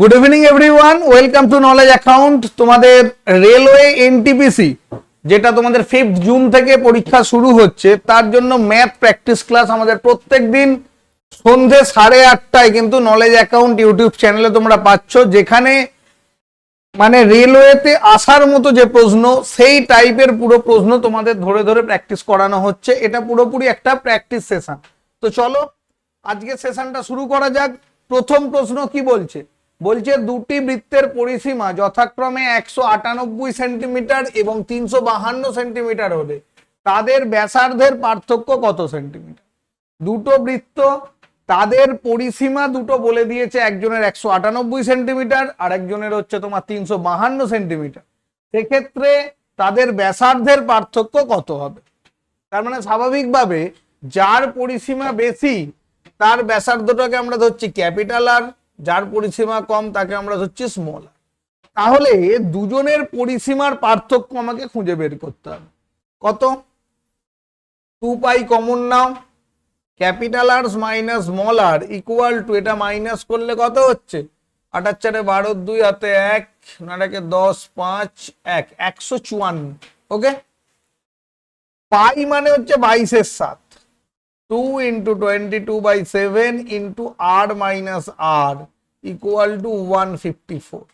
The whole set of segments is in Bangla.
Good evening everyone welcome to knowledge account তোমাদের রেলওয়ে এনটিপিসি যেটা তোমাদের ফিফথ জুন থেকে পরীক্ষা শুরু হচ্ছে। তার জন্য ম্যাথ প্র্যাকটিস ক্লাস আমাদের প্রত্যেক দিন সন্ধে সাড়ে আটটায় কিন্তু নলেজ অ্যাকাউন্ট ইউটিউব চ্যানেলে তোমরা পাচ্ছ, যেখানে মানে রেলওয়েতে আসার মতো যে প্রশ্ন, সেই টাইপের পুরো প্রশ্ন তোমাদের ধরে ধরে প্র্যাকটিস করানো হচ্ছে। এটা পুরোপুরি একটা প্র্যাকটিস সেশন তো চলো আজকে সেশনটা শুরু করা যাক। প্রথম প্রশ্ন কি বলছে? বলছে দুটি বৃত্তের পরিসীমা যথাক্রমে একশো আটানব্বই সেন্টিমিটার এবং তিনশো বাহান্ন সেন্টিমিটার হলে তাদের ব্যাসার্ধের পার্থক্য কত সেন্টিমিটার? দুটো বৃত্ত, তাদের পরিসীমা দুটো বলে দিয়েছে, একজনের একশো আটানব্বই সেন্টিমিটার আর একজনের হচ্ছে তোমার তিনশো বাহান্ন সেন্টিমিটার। সেক্ষেত্রে তাদের ব্যাসার্ধের পার্থক্য কত হবে? তার মানে স্বাভাবিকভাবে যার পরিসীমা বেশি, তার ব্যাসার্ধটাকে আমরা ধরছি ক্যাপিটাল আর যার পরিসীমা কম, তাকে আমরা ধরছি স্মল তাহলে দুজনের পরিসীমার পার্থক্য আমাকে খুঁজে বের করতে হবে। কত? Two pi common now capital R minus small R equal to এটা মাইনাস করলে কত হচ্ছে? আটার চারে বারো, দুই হাতে এক নাটাকে দশ, পাঁচ, এক, একশো চুয়ান্ন ওকে পাই মানে হচ্ছে বাইশের সাত। Two into twenty two by seven into R minus R equal to one fifty four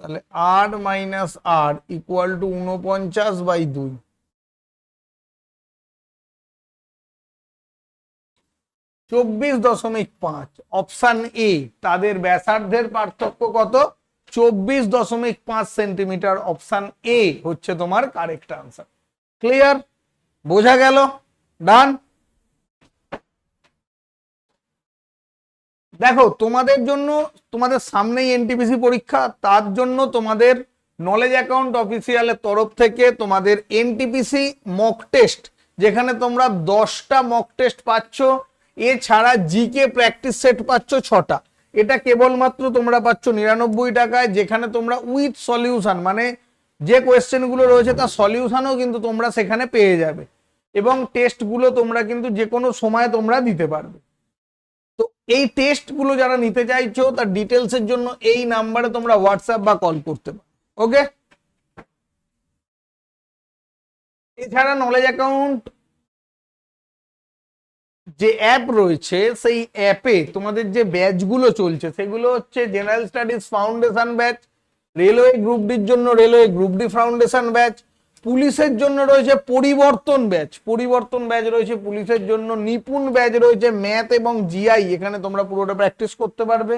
তাহলে R minus R equal to উনপঞ্চাশ বাই দুই। চব্বিশ দশমিক পাঁচ অপশান এ তাদের ব্যাসার্ধের পার্থক্য কত? চব্বিশ দশমিক পাঁচ সেন্টিমিটার অপশান এ হচ্ছে তোমার কারেক্ট আনসার ক্লিয়ার বোঝা গেল? ডান? দেখো, তোমাদের জন্য, তোমাদের সামনেই এনটিপিসি পরীক্ষা, তার জন্য তোমাদের নলেজ অ্যাকাউন্ট অফিসিয়ালের তরফ থেকে তোমাদের এনটিপিসি মক টেস্ট যেখানে তোমরা দশটা মক টেস্ট পাচ্ছ। এছাড়া জিকে প্র্যাকটিস সেট পাচ্ছ ছটা। এটা কেবলমাত্র তোমরা পাচ্ছ নিরানব্বই টাকায়, যেখানে তোমরা উইথ সলিউশন মানে যে কোয়েশ্চেনগুলো রয়েছে তার সলিউশনও কিন্তু তোমরা সেখানে পেয়ে যাবে এবং টেস্টগুলো তোমরা কিন্তু যে কোনো সময় তোমরা দিতে পারবে। তো এই টেস্টগুলো যারা নিতে চাইছো তার ডিটেলসের জন্য এই নাম্বারে তোমরা হোয়াটসঅ্যাপ বা কল করতে পারো ওকে এছাড়া নলেজ অ্যাকাউন্ট যে অ্যাপ রয়েছে, সেই অ্যাপে তোমাদের যে ব্যাচগুলো চলছে, সেগুলো হচ্ছে general studies foundation batch railway group ডির জন্য railway group D foundation batch, পুলিশের জন্য রয়েছে পরিবর্তন ব্যাচ। পরিবর্তন ব্যাচ রয়েছে, পুলিশের জন্য নিপুণ ব্যাচ রয়েছে, ম্যাথ এবং জিআই। এখানে তোমরা পুরোটা প্র্যাকটিস করতে পারবে।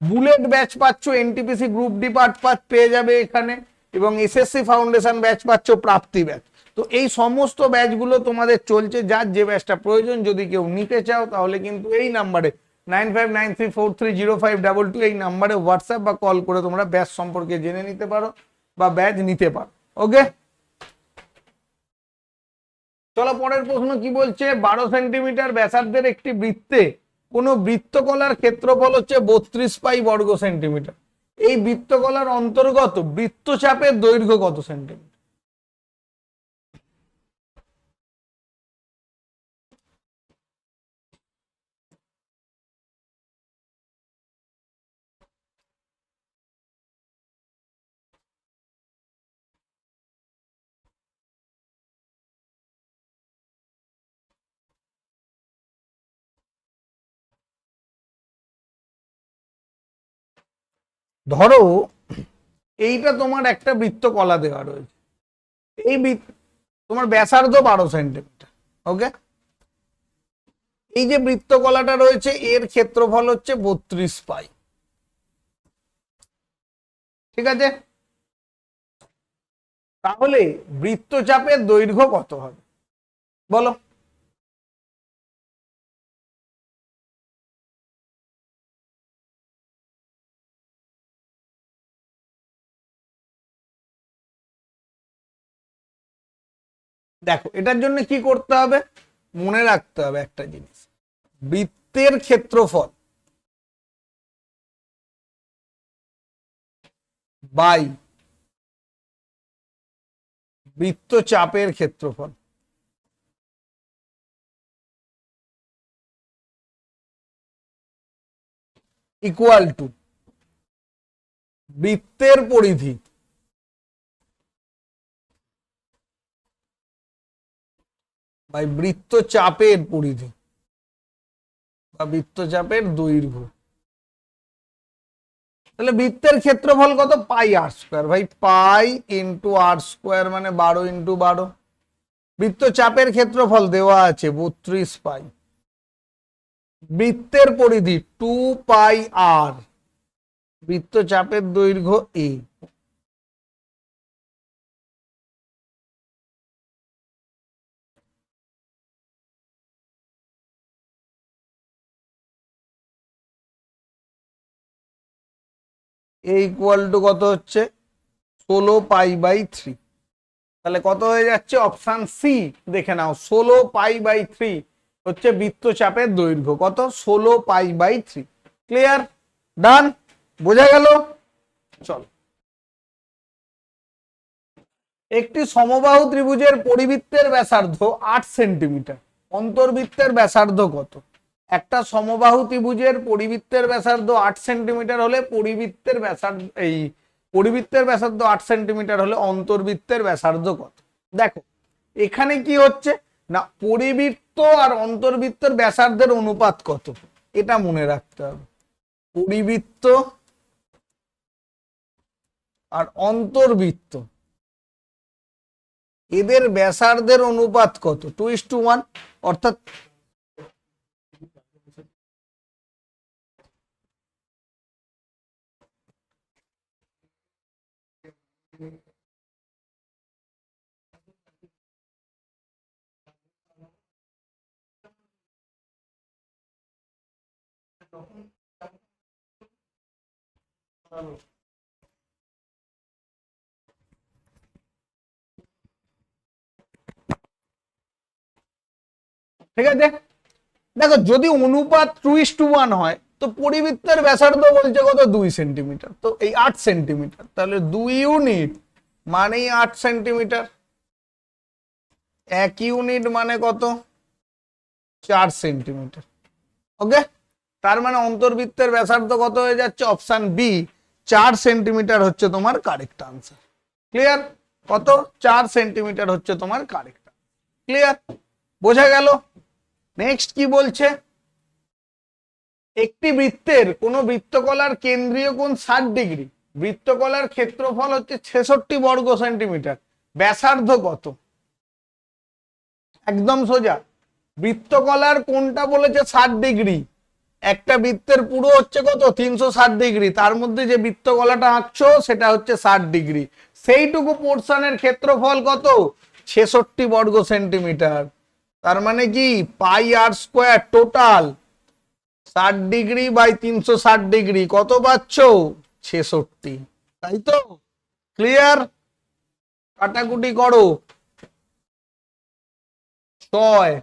বুলেট ব্যাচ পাচ্ছ, NTPC group D part part পেয়ে যাবে এখানে, এবং এসএসসি ফাউন্ডেশন ব্যাচ পাচ্ছ, প্রাপ্তি ব্যাচ। তো এই সমস্ত ব্যাচগুলো তোমাদের চলছে, যার যে ব্যাচটা প্রয়োজন, যদি কেউ নিতে চাও, তাহলে কিন্তু এই নাম্বারে নাইন ফাইভ নাইন থ্রি এই নাম্বারে হোয়াটসঅ্যাপ বা কল করে তোমরা ব্যাচ সম্পর্কে জেনে নিতে পারো বা ব্যাচ নিতে পারো। ওকে? চলো পরের প্রশ্ন কি বলছে? বারো সেন্টিমিটার ব্যাসার্ধের একটি বৃত্তে কোন বৃত্তকলার ক্ষেত্রফল হচ্ছে বত্রিশ পাই বর্গ সেন্টিমিটার। এই বৃত্তকলার অন্তর্গত বৃত্তচাপের দৈর্ঘ্য কত সেন্টিমিটার? ধরো, এইটা তোমার একটা বৃত্ত কলা দেওয়া রয়েছে। এই তোমার ব্যাসার্ধ বারো সেন্টিমিটার ওকে এই যে বৃত্ত কলাটা রয়েছে, এর ক্ষেত্রফল হচ্ছে বত্রিশ পাই। ঠিক আছে? তাহলে বৃত্তচাপের দৈর্ঘ্য কত হবে? বলো। দেখো, এটার জন্য কি করতে হবে? মনে রাখতে হবে একটা জিনিস। বৃত্তের ক্ষেত্রফল বাই বৃত্তচাপের ক্ষেত্রফল। ইকুয়াল টু বৃত্তের পরিধি বাই বৃত্তচাপের পরিধি। বা বৃত্তচাপের দৈর্ঘ্য। তাহলে বৃত্তের ক্ষেত্রফল কত? পাই আর স্কোয়ার ভাই, পাই ইন্টু আর স্কোয়ার মানে বারো ইন্টু বারো। বৃত্ত বৃত্তচাপের ক্ষেত্রফল দেওয়া আছে বত্রিশ পাই। বৃত্তের পরিধি টু পাই আর বৃত্তচাপের দৈর্ঘ্য এ এ ইকুয়াল টু কত হচ্ছে? ষোলো পাই বাই থ্রি তাহলে কত হয়ে যাচ্ছে? অপশান সি দেখে নাও। ষোলো পাই বাই থ্রি হচ্ছে বৃত্তচাপের দৈর্ঘ্য। কত? ষোলো pi by three clear done বোঝা গেল? চল। একটি সমবাহু ত্রিভুজের পরিবৃত্তের ব্যাসার্ধ আট সেন্টিমিটার অন্তর্বৃত্তের ব্যাসার্ধ কত? একটা সমবাহু ত্রিভুজের পরিবৃত্তের ব্যাসার্ধ আট সেন্টিমিটার হলে পরিবৃত্তের ব্যাসার্ধ, এই পরিবৃত্তের ব্যাসার্ধ আট সেন্টিমিটার হলে অন্তর্বৃত্তের ব্যাসার্ধ কত? দেখো, এখানে কি হচ্ছে? না, পরিবৃত্ত আর অন্তর্বৃত্তের ব্যাসার্ধের অনুপাত কত? এটা মনে রাখতে হবে। পরিবৃত্ত আর অন্তর্বৃত্ত, এদের ব্যাসার্ধের অনুপাত কত? টু ইস টু ওয়ান অর্থাৎ ঠিক আছে? দেখো, যদি অনুপাত টু ইস টু ওয়ান হয়, তো পরিবৃত্তের ব্যাসার্ধ বলছে কত? দুই সেন্টিমিটার। তো এই আট সেন্টিমিটার। তাহলে দুই ইউনিট মানেই আট সেন্টিমিটার। এক ইউনিট মানে কত? চার সেন্টিমিটার। ওকে তার মানে অন্তর্বৃত্তের ব্যাসার্ধ কত হয়ে যাচ্ছে? অপশন বি চার সেন্টিমিটার হচ্ছে তোমার কারেক্ট আনসার ক্লিয়ার কত? চার সেন্টিমিটার হচ্ছে তোমার কারেক্ট ক্লিয়ার বোঝা গেল? নেক্সট কি বলছে? একটি বৃত্তের কোন বৃত্তকলার কেন্দ্রীয় কোণ ষাট ডিগ্রি। বৃত্তকলার ক্ষেত্রফল হচ্ছে ছেষট্টি বর্গ সেন্টিমিটার। ব্যাসার্ধ কত? একদম সোজা। বৃত্তকলার কোনটা বলেছে ষাট ডিগ্রি। একটা বৃত্তের পুরো হচ্ছে কত? তিনশো ষাট ডিগ্রি। তার মধ্যে যে বৃত্তকলাটা আঁকছো, সেটা হচ্ছে ষাট ডিগ্রি। সেইটুকু পোর্শনের ক্ষেত্রফল কত? ছেষট্টি বর্গ সেন্টিমিটার। তার মানে কি? পাই আর স্কোয়ার টোটাল ষাট ডিগ্রি বাই তিনশো ষাট ডিগ্রি। কত পাচ্ছ? ছেষট্টি। তাই তো? ক্লিয়ার? কাটাকুটি করো। ছয়।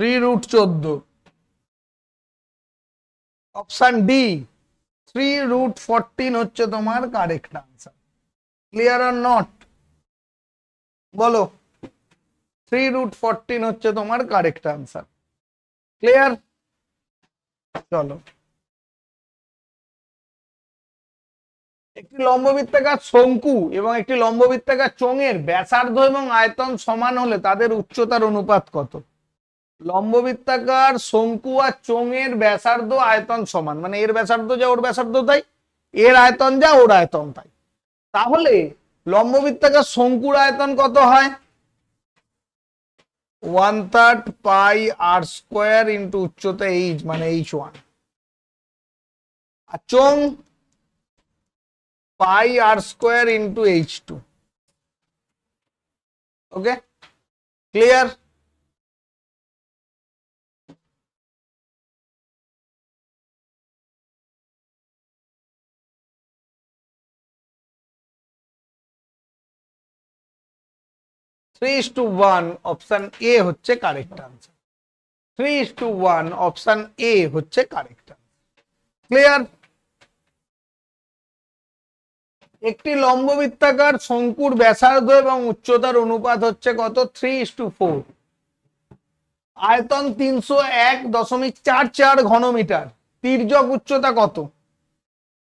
থ্রি রুট চোদ্দ। Option D three root fourteen হচ্ছে তোমার correct answer clear R not বলো। থ্রি রুট ফোরটিন হচ্ছে তোমার কারেক্ট আনসার ক্লিয়ার চলো। একটি লম্ববৃত্তাকার শঙ্কু এবং একটি লম্ববৃত্তাকার চোঙের ব্যাসার্ধ এবং আয়তন সমান হলে তাদের উচ্চতার অনুপাত কত? লম্ববৃত্তাকার, শঙ্কু আর চোঙের ব্যাসার্ধ আয়তন সমান। মানে এর ব্যাসার্ধ যা, ওর ব্যাসার্ধ তাই, এর আয়তন যা, ওর আয়তন তাই। তাহলে লম্ববৃত্তাকার, শঙ্কুর আয়তন কত হয়? One third pi R square into উচ্চতা এইচ মানে H one. R চোং pi R square into H two. Okay? Clear? Three is to one option A হচ্ছে correct answer three is to one option A হচ্ছে কারেক্ট ক্লিয়ার একটি লম্ববৃত্তাকার শঙ্কুর ব্যাসার্ধ এবং উচ্চতার অনুপাত হচ্ছে কত? থ্রি ইস টু ফোর আয়তন তিনশো এক দশমিক চার চার ঘনমিটার। তির্যক উচ্চতা কত?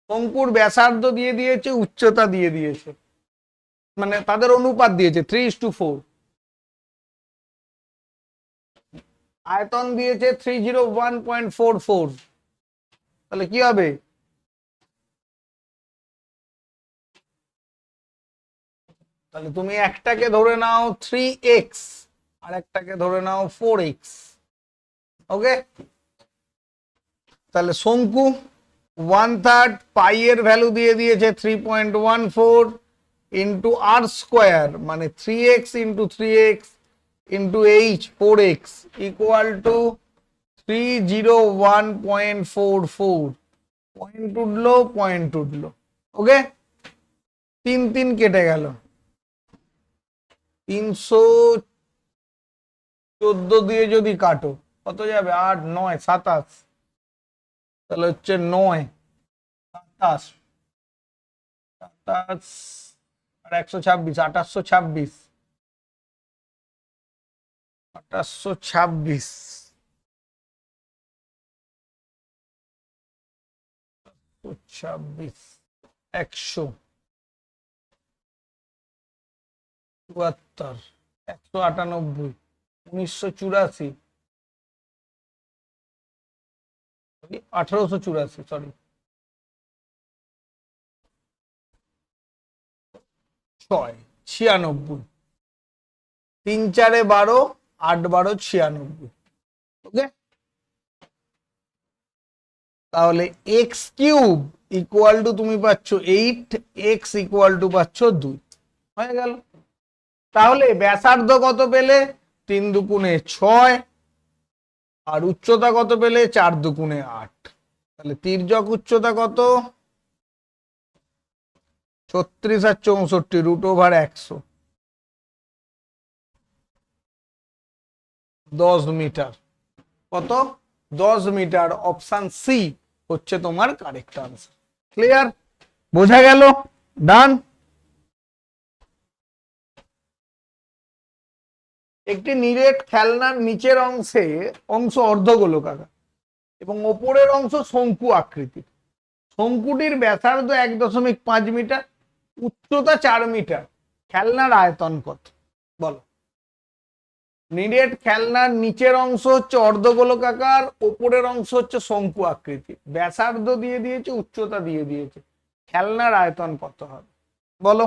শঙ্কুর ব্যাসার্ধ দিয়ে দিয়েছে, উচ্চতা দিয়ে দিয়েছে। মানে তাদের অনুপাত দিয়েছে থ্রি ইস টু ফোর আয়তন দিয়েছে three zero one point four four তাহলে কি হবে? তাহলে তুমি একটাকে ধরে নাও থ্রি এক্স আর একটাকে ধরে নাও ফোর এক্স ওকে? তাহলে শঙ্কু ওয়ান থার্ড পাই এর ভ্যালু দিয়ে দিয়েছে three point one four into R square মানে three X into three X into H four X equal to three zero one point four four point উঠল পয়েন্ট উঠল। ওকে তিন তিন কেটে গেল। তিনশো চোদ্দ দিয়ে যদি কাটো, কত যাবে? আট, নয়, সাতাশ। তাহলে হচ্ছে নয়, সাতাশ। সাতাশ আর একশো ছাব্বিশ, আঠাশশো ছাব্বিশ। আঠাশশো ছাব্বিশ। ছাব্বিশ, একশো। চুয়াত্তর, একশো আটানব্বই, উনিশশো চুরাশি। আঠারোশো চুরাশি, সরি। ছয়, ছিয়ানব্বই। তিন চারে বারো, আট বারো, ছিয়ানব্বই। ওকে? তাহলে এক্স কিউব ইকুয়াল টু তুমি পাচ্ছ এইট এক্স ইকুয়াল টু পাচ্ছ দুই। হয়ে গেল। তাহলে ব্যাসার্ধ কত পেলে? তিন দুকুণে ছয়, আর উচ্চতা কত পেলে? চার দুকুণে আট। তাহলে তির্যক উচ্চতা কত? ছত্রিশ আর চৌষট্টি রুট ওভার একশো। দশ মিটার। কত? দশ মিটার অপশান সি হচ্ছে তোমার কারেক্ট আনসার ক্লিয়ার বোঝা গেল? ডান একটি নিরেট খেলনার নিচের অংশে অংশ অর্ধগোলকাকার এবং ওপরের অংশ শঙ্কু আকৃতির। শঙ্কুটির ব্যাসার্ধ এক দশমিক পাঁচ মিটার উচ্চতা চার মিটার। খেলনার আয়তন কত? বলো। নিরেট খেলনার নিচের অংশ হচ্ছে অর্ধগোলকাকার ওপরের অংশ হচ্ছে শঙ্কু আকৃতি। ব্যাসার্ধ দিয়ে দিয়েছে, উচ্চতা দিয়ে দিয়েছে। খেলনার আয়তন কত হবে? বলো।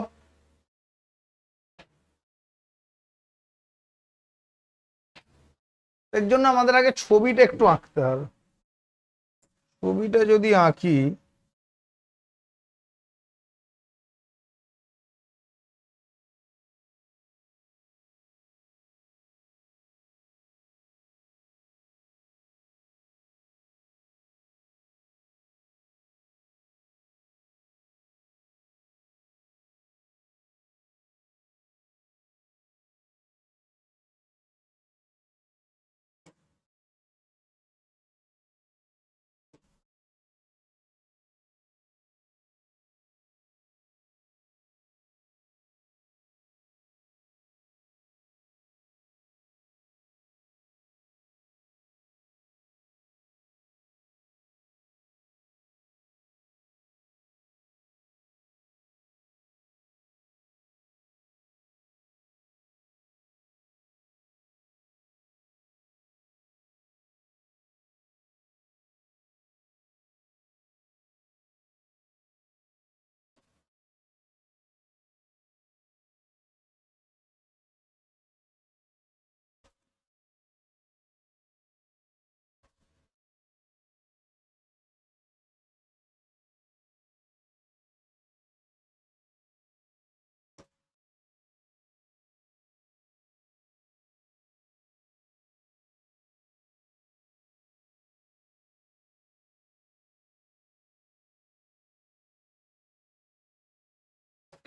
এর জন্য আমাদের আগে ছবিটা একটু আঁকতে হবে। ছবিটা যদি আঁকি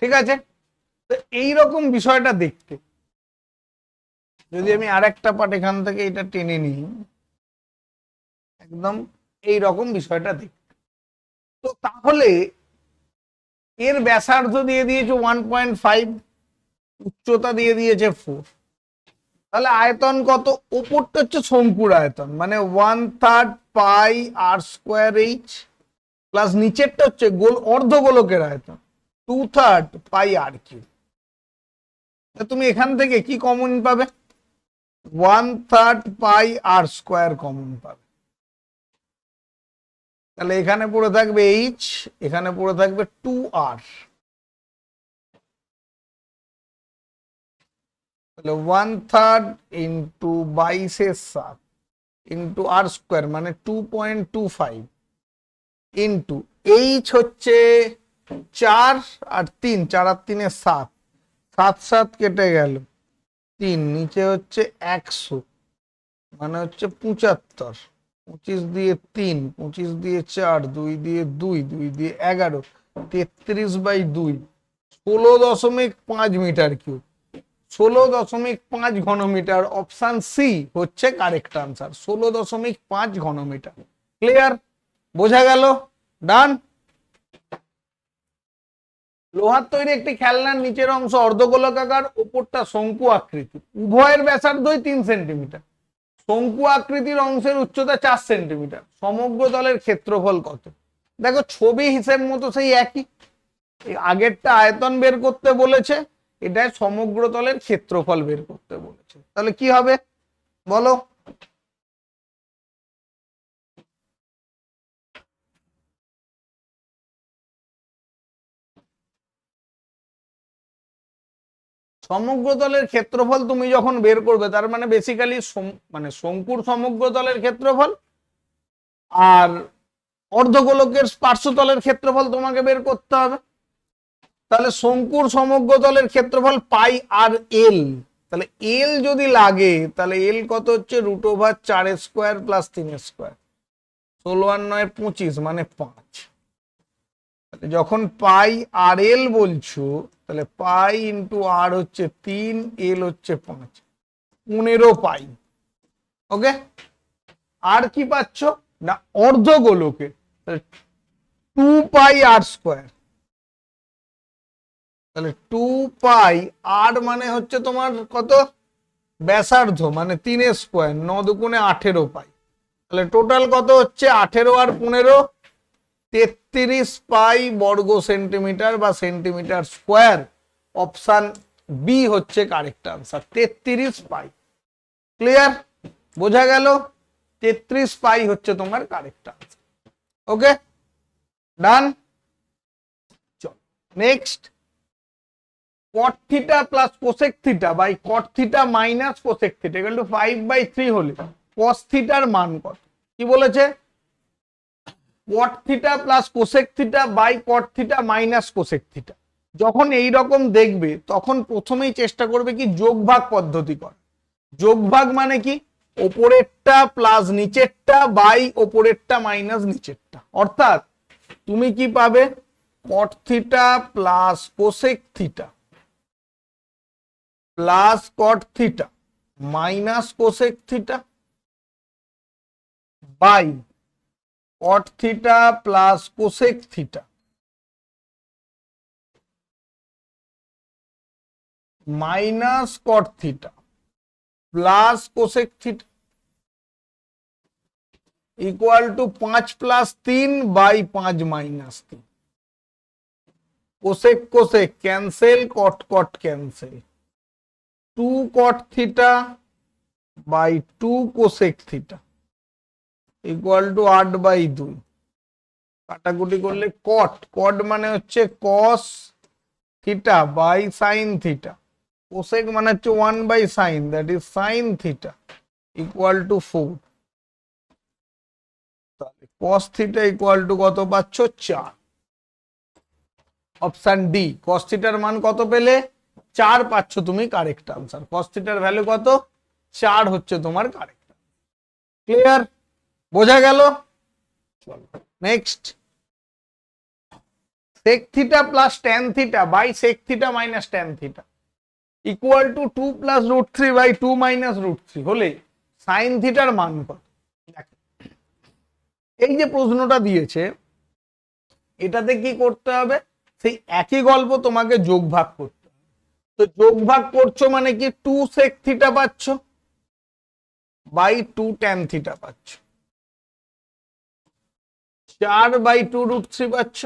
ঠিক আছে? তো এইরকম বিষয়টা দেখতে। যদি আমি আর একটা পার্ট এখান থেকে এটা টেনে নিই, একদম এই রকম বিষয়টা দেখ তো তাহলে এর ব্যাসার্ধ দিয়ে দিয়েছে ওয়ান পয়েন্ট ফাইভ উচ্চতা দিয়ে দিয়েছে ফোর তাহলে আয়তন কত? ওপরটা হচ্ছে শঙ্কুর আয়তন মানে one third pi R square H plus নিচেরটা হচ্ছে গোল অর্ধ গোলকের আয়তন। Two third pi R cube তুমি এখান থেকে কি কমন পাবে? One third pi R square common পাবে। তাহলে এখানে পড়ে থাকবে এইচ এখানে পড়ে থাকবে টু আর তাহলে ওয়ান থার্ড ইন্টু বাইশের সাত ইন্টু আর স্কোয়ার মানে two point two five into H হচ্ছে চার আর তিন, চার আর তিনে সাত। সাত সাত কেটে গেল। তিন, নিচে হচ্ছে একশো। মানে হচ্ছে পঁচাত্তর। পঁচিশ দিয়ে তিন, পঁচিশ দিয়ে চার, দুই দিয়ে দুই দুই দিয়ে এগারো, তেত্রিশ বাই দুই। ষোলো দশমিক পাঁচ মিটার কিউব। ষোলো দশমিক পাঁচ ঘনমিটার অপশান সি হচ্ছে কারেক্ট আনসার। ষোলো দশমিক পাঁচ ঘনমিটার। ক্লিয়ার? বোঝা গেল? ডান? লোহার তৈরি একটি খেলনার নিচের অংশ অর্ধগোলকাকার উপরটা শঙ্কু আকৃতি। উভয়ের ব্যাসার্ধই তিন সেন্টিমিটার। শঙ্কু আকৃতির অংশের উচ্চতা চার সেন্টিমিটার। সমগ্র দলের ক্ষেত্রফল কত? দেখো, ছবি হিসেব মতো সেই একই। আগেরটা আয়তন বের করতে বলেছে এটা সমগ্র তলের ক্ষেত্রফল বের করতে বলেছে। তাহলে কি হবে? বলো। সমগ্র তলের ক্ষেত্রফল তুমি যখন বের করবে, তার মানে বেসিক্যালি মানে শঙ্কুর সমগ্র তলের ক্ষেত্রফল আর অর্ধগোলকের পার্শ্বতলের ক্ষেত্রফল তোমাকে বের করতে হবে। তাহলে শঙ্কুর সমগ্র তলের ক্ষেত্রফল পাই আর এল। তাহলে এল যদি লাগে, তাহলে এল কত হচ্ছে? রুট ওভার চার স্কোয়ার প্লাস তিন স্কোয়ার ষোলো আর নয় পঁচিশ মানে পাঁচ। যখন পাই আর এল বলছো তাহলে পাই ইন্টু আর হচ্ছে তিন এল হচ্ছে পাঁচ। পনেরো পাই। ওকে আর কি পাচ্ছ? না অর্ধ গোলকে টু পাই আর স্কোয়ার তাহলে টু পাই আর মানে হচ্ছে তোমার কত? ব্যাসার্ধ মানে তিন স্কোয়ার ন দুগুণে আঠেরো পাই। তাহলে টোটাল কত হচ্ছে? আঠেরো আর পনেরো তেত্রিশ পাই বর্গ সেন্টিমিটার বা সেন্টিমিটার স্কোয়ার অপশান বি হচ্ছে কারেক্ট আনসার তেত্রিশ পাই। ক্লিয়ার বোঝা গেল? তেত্রিশ পাই হচ্ছে তোমার কারেক্ট আনসার ওকে ডান চল next cot theta plus cosec theta by cot theta minus cosec theta equal to five three হলে কস থিটার মান কত? কি বলেছে? Cot theta plus cosec theta by cot theta minus cosec theta যখন এই রকম দেখবে, তখন প্রথমেই চেষ্টা করবে কি যোগভাগ পদ্ধতি করা যোগভাগ মানে কি? ওপরেরটা প্লাস নিচেরটা বাই ওপরেরটা মাইনাস নিচেরটা। অর্থাৎ তুমি কি পাবে? Cot theta plus cosec theta plus cot theta minus cosec theta by cot theta plus cosec theta minus cot theta plus cosec theta equal to পাঁচ প্লাস তিন বাই পাঁচ মাইনাস তিন cosec cosec cancel cot cot cancel two cot theta by two cosec theta equal to আট বাই দুই কাটাকুটি করলে কট কট মানে হচ্ছে cos theta by sine theta cosec মানে হচ্ছে one by sine that is sine theta equal to four তাহলে কস থিটা ইকুয়াল টু কত পাচ্ছ? চার। অপশন ডি কস থিটার মান কত পেলে? চার পাচ্ছ তুমি কারেক্ট আনসার কস থিটার ভ্যালু কত? চার হচ্ছে তোমার কারেক্ট ক্লিয়ার বোঝা গেল? Next sec theta plus tan theta by sec theta minus tan theta equal to two plus root three by two minus root three হলে সাইন থিটার মান কত? এই যে প্রশ্নটা দিয়েছে, এটাতে কি করতে হবে? সেই একই গল্প তোমাকে যোগ ভাগ করতে হবে। তো যোগ ভাগ করছ মানে কি? টু সেক থিটা পাচ্ছ বাই টু ট্যান থিটা পাচ্ছ। চার বাই টু রুট থ্রি পাচ্ছ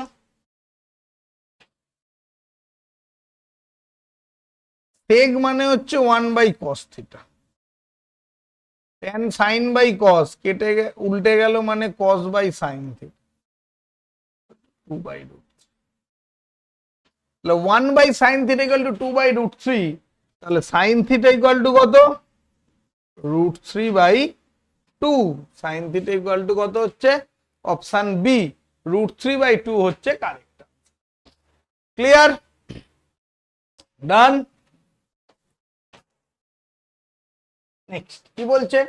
সেগ মানে হচ্ছে one by cos theta tan sine by cos কেটে উল্টে গেল মানে cos by sine theta two by root তাহলে one by sine theta equal to two by root three তাহলে সাইন থিটা ইকাল টু কত root three by two sine theta equal to কত হচ্ছে option B, root three by two হচ্ছে কারেক্ট ক্লিয়ার? ডান? নেক্সট, কি বলছে?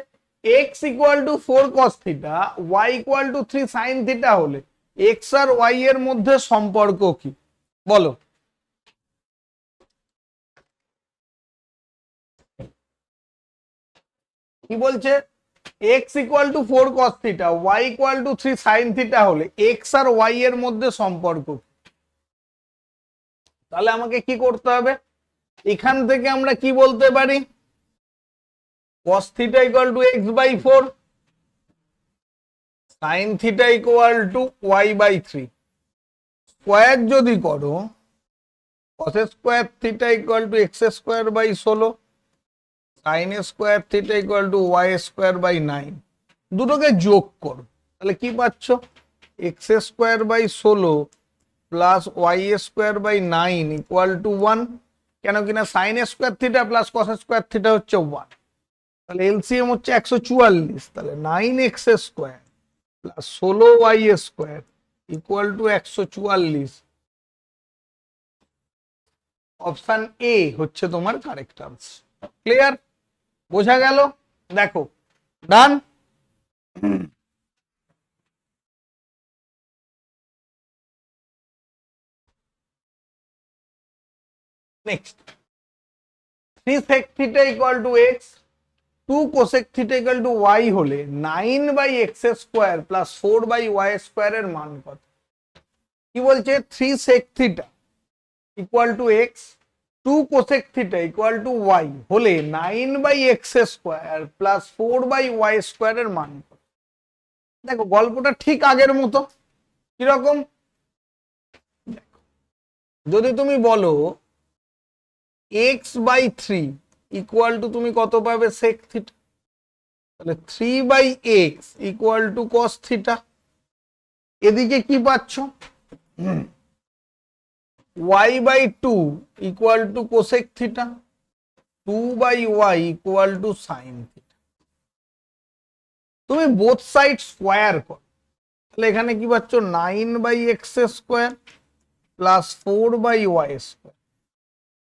X equal to four cos theta y equal to three sine theta হলে এক্স আর ওয়াই এর মধ্যে সম্পর্ক কি? বলো। কি বলছে? X equal to four cos theta Y equal to three sine theta হলে এক্স আর ওয়াই এর মধ্যে সম্পর্ক? তাহলে আমাকে কি করতে হবে? এখান থেকে আমরা কি বলতে পারি? cos theta equal to X by four sine theta equal to Y by three square যদি করো, cos square theta equal to X square by ষোলো sine square theta equal to Y square by nine দুটোকে যোগ করো। তাহলে কি পাচ্ছ? এক্স স্কোয়ার বাই ষোলো plus Y square by nine equal to one কেন কিনা sine square theta plus cos square theta হচ্ছে ওয়ান তাহলে এলসিএম হচ্ছে একশো চুয়াল্লিশ, তাহলে নাইন এক্স স্কোয়ার প্লাস ষোলো ওয়াই স্কোয়ার ইকুয়াল টু একশো চুয়াল্লিশ। অপশান এ হচ্ছে তোমার কারেক্ট আনসার ক্লিয়ার বোঝা গেল? দেখো, ডান। থ্রি টু টু হলে nine square plus four by y স্কোয়ারের মান কত? কি বলছে? Three sec theta equal to x two cosec theta equal to y হলে nine by x square plus four by y স্কোয়ারের মান দেখো, গল্পটা ঠিক আগের মতো। কীরকম? যদি তুমি বলো x by three equal to তুমি কত পাবে সেক থিটা তাহলে three by x equal to cos theta এদিকে কি পাচ্ছ? Y by 2 equal to cosec theta 2 by y equal to sin theta তুমি বোথ সাইড স্কোয়ার কর। তাহলে এখানে কি পাচ্ছ? Nine by x square plus four by y square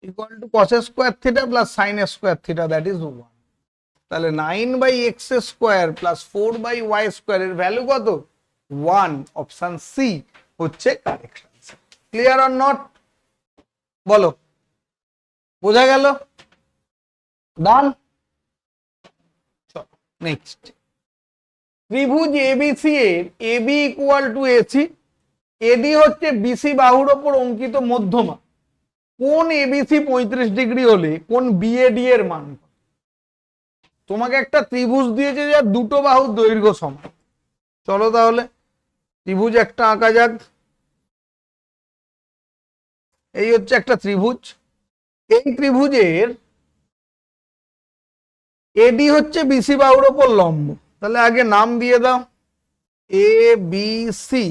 equal to cos square theta plus sine square theta that is one তাহলে nine by x square plus four by y square এর ভ্যালু কত? ওয়ান অপশন সি হচ্ছে কারেক্ট ক্লিয়ার অর নট বলো। বোঝা গেল? ডান নেক্সট ত্রিভুজ এবিসি এর AB equal to AC AD হচ্ছে বিসি বাহুর ওপর অঙ্কিত মধ্যমা। কোন এবিসি পঁয়ত্রিশ ডিগ্রি হলে, কোন বিএডি এর মান? তোমাকে একটা ত্রিভুজ দিয়েছে যার দুটো বাহুর দৈর্ঘ্য সমান। চলো তাহলে, ত্রিভুজ একটা আঁকা যাক। এই হচ্ছে একটা ত্রিভুজ। এই ত্রিভুজের এডি হচ্ছে বিসি বাহুর ওপর লম্ব। তাহলে আগে নাম দিয়ে দাও। এ বি সি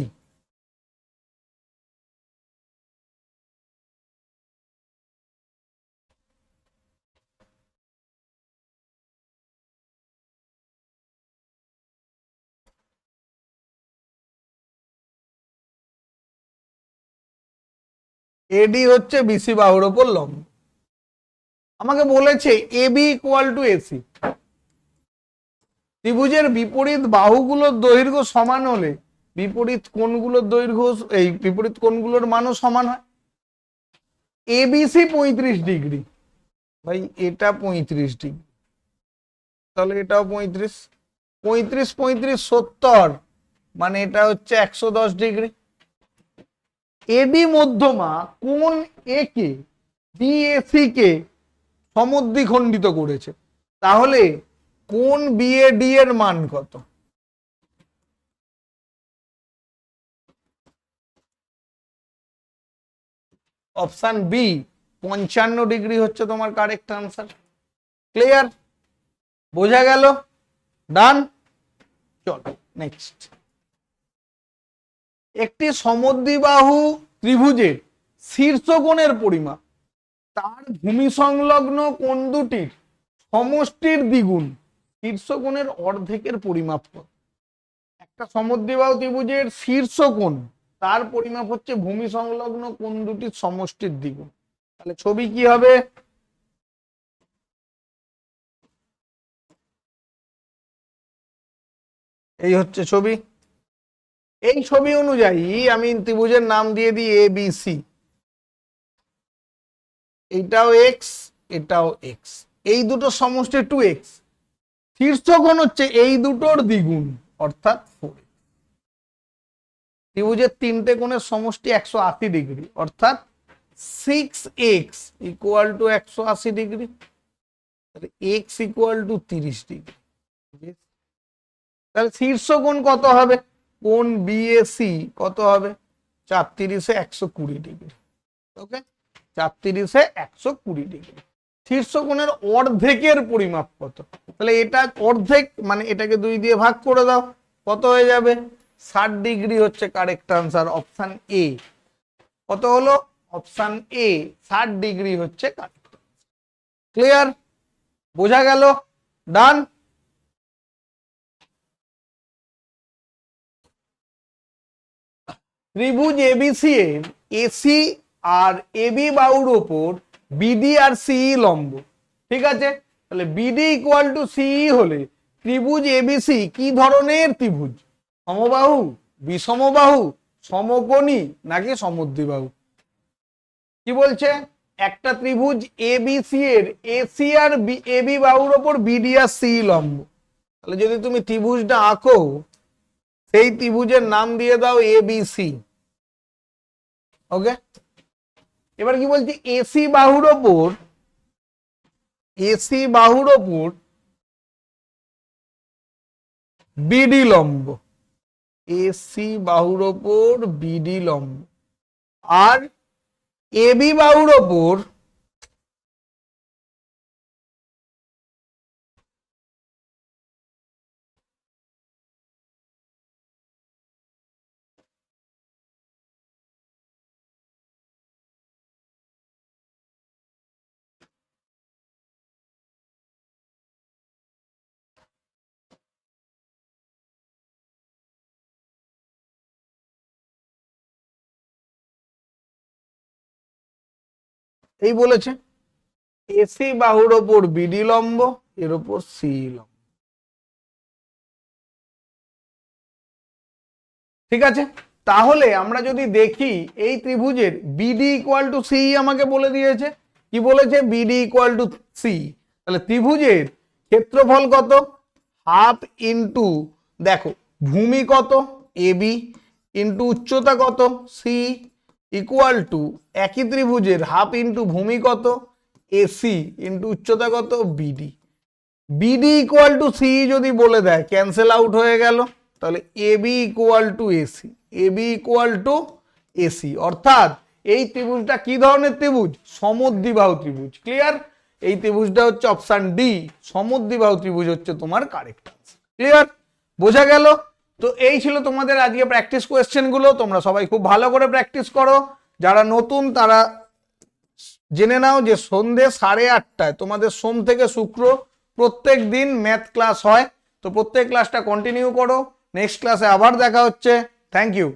এডি হচ্ছে বিসি বাহুর ওপর লম্ব। আমাকে বলেছে এবি ইকুয়াল টু এসি ত্রিভুজের বিপরীত বাহুগুলোর দৈর্ঘ্য সমান হলে বিপরীত কোণগুলোর দৈর্ঘ্য, এই বিপরীত কোণগুলোর মানও সমান হয়। এবিসি পঁয়ত্রিশ ডিগ্রি। ভাই, এটা পঁয়ত্রিশ ডিগ্রি। তাহলে এটাও পঁয়ত্রিশ। পঁয়ত্রিশ পঁয়ত্রিশ, সত্তর। মানে এটা হচ্ছে একশো দশ ডিগ্রি। এডি মধ্যমা কোন একে বিএসি কে সমদ্বিখণ্ডিত করেছে? তাহলে কোন বিএডি এর মান কত? অপশান বি পঞ্চান্ন ডিগ্রি হচ্ছে তোমার কারেক্ট আনসার। ক্লিয়ার? বোঝা গেল? ডান? চলো, নেক্সট। একটি সমদ্বিবাহু ত্রিভুজের শীর্ষকোণের পরিমাপ। তার ভূমি সংলগ্ন কোণ দুটির সমষ্টির দ্বিগুণ শীর্ষকোণের অর্ধেকের পরিমাপ কত? একটা সমদ্বিবাহু ত্রিভুজের শীর্ষকোণ, তার পরিমাপ হচ্ছে ভূমি সংলগ্ন কোণ দুটির সমষ্টির দ্বিগুণ। তাহলে ছবি কি হবে? এই হচ্ছে ছবি। এই ছবি অনুযায়ী আমি ত্রিভুজের নাম দিয়ে দিই এ বি সি এটাও এক্স এটাও এক্স এই দুটো সমষ্টি টু এক্স শীর্ষকোণ হচ্ছে এই দুটোর দ্বিগুণ, অর্থাৎ ফোর ত্রিভুজের তিনটে কোণের সমষ্টি একশো আশি ডিগ্রি, অর্থাৎ সিক্স এক্স ইকুয়াল টু একশো আশি ডিগ্রি এক্স ইকুয়াল টু তিরিশ ডিগ্রি। তাহলে শীর্ষ কোণ কত হবে? কোণ বিএসি কত হবে? চার তিরিশে একশো কুড়ি ডিগ্রি। ওকে চার তিরিশে একশো কুড়ি ডিগ্রি। শীর্ষ কোণের অর্ধেকের পরিমাপ কত? তাহলে এটা অর্ধেক মানে এটাকে দুই দিয়ে ভাগ করে দাও, কত হয়ে যাবে? ষাট ডিগ্রি হচ্ছে কারেক্ট আনসার অপশান এ কত হলো? অপশান এ ষাট ডিগ্রি হচ্ছে কারেক্ট ক্লিয়ার বোঝা গেল? ডান ত্রিভুজ এবিসি এর এসি আর এবি বাহুর ওপর বিডি আর সিই লম্ব। ঠিক আছে? তাহলে বিডি ইকুয়াল টু সিই হলে ত্রিভুজ এবিসি কি ধরনের ত্রিভুজ? সমবাহু, বিষমবাহু, সমকোণী নাকি সমদ্বিবাহু? কি বলছে? একটা ত্রিভুজ এবিসি এর এসি আর এবি বাহুর ওপর বিডি আর সি লম্ব। তাহলে যদি তুমি ত্রিভুজটা আঁকো, সেই ত্রিভুজের নাম দিয়ে দাও এবিসি ওকে এবার কি বলছি? এসি বাহুর ওপর এসি বাহুর ওপর বিডি লম্ব। এসি বাহুর ওপর বিডি লম্ব। আর এবি বাহুর ওপর এই বলেছে, এসি বাহুর ওপর বিডি লম্ব, এর ওপর সি লম্ব। ঠিক আছে? তাহলে আমরা যদি দেখি এই ত্রিভুজের বিডি ইকুয়াল টু সি আমাকে বলে দিয়েছে। কি বলেছে? বিডি ইকুয়াল টু সি তাহলে ত্রিভুজের ক্ষেত্রফল কত? হাফ ইন্টু, দেখো, ভূমি কত? এবি ইন্টু উচ্চতা কত? সি ইকুয়াল টু একই ত্রিভুজের হাফ ইন্টু ভূমি কত? এসি ইন্টু উচ্চতা কত? BD BD equal to C যদি বলে দেয় ক্যান্সেল আউট হয়ে গেল, তাহলে AB equal to AC AB equal to AC অর্থাৎ এই ত্রিভুজটা কি ধরনের ত্রিভুজ? সমদ্বিবাহু ত্রিভুজ। ক্লিয়ার এই ত্রিভুজটা হচ্ছে অপশন ডি সমদ্বিবাহু ত্রিভুজ হচ্ছে তোমার কারেক্ট ক্লিয়ার বোঝা গেল? তো এই ছিল তোমাদের আজকে প্র্যাকটিস কোয়েশ্চেনগুলো। তোমরা সবাই খুব ভালো করে প্র্যাকটিস করো। যারা নতুন, তারা জেনে নাও যে সন্ধে সাড়ে আটটায় তোমাদের সোম থেকে শুক্র প্রত্যেক দিন ম্যাথ ক্লাস হয়। তো প্রত্যেক ক্লাসটা কন্টিনিউ করো। নেক্সট ক্লাসে আবার দেখা হচ্ছে। Thank you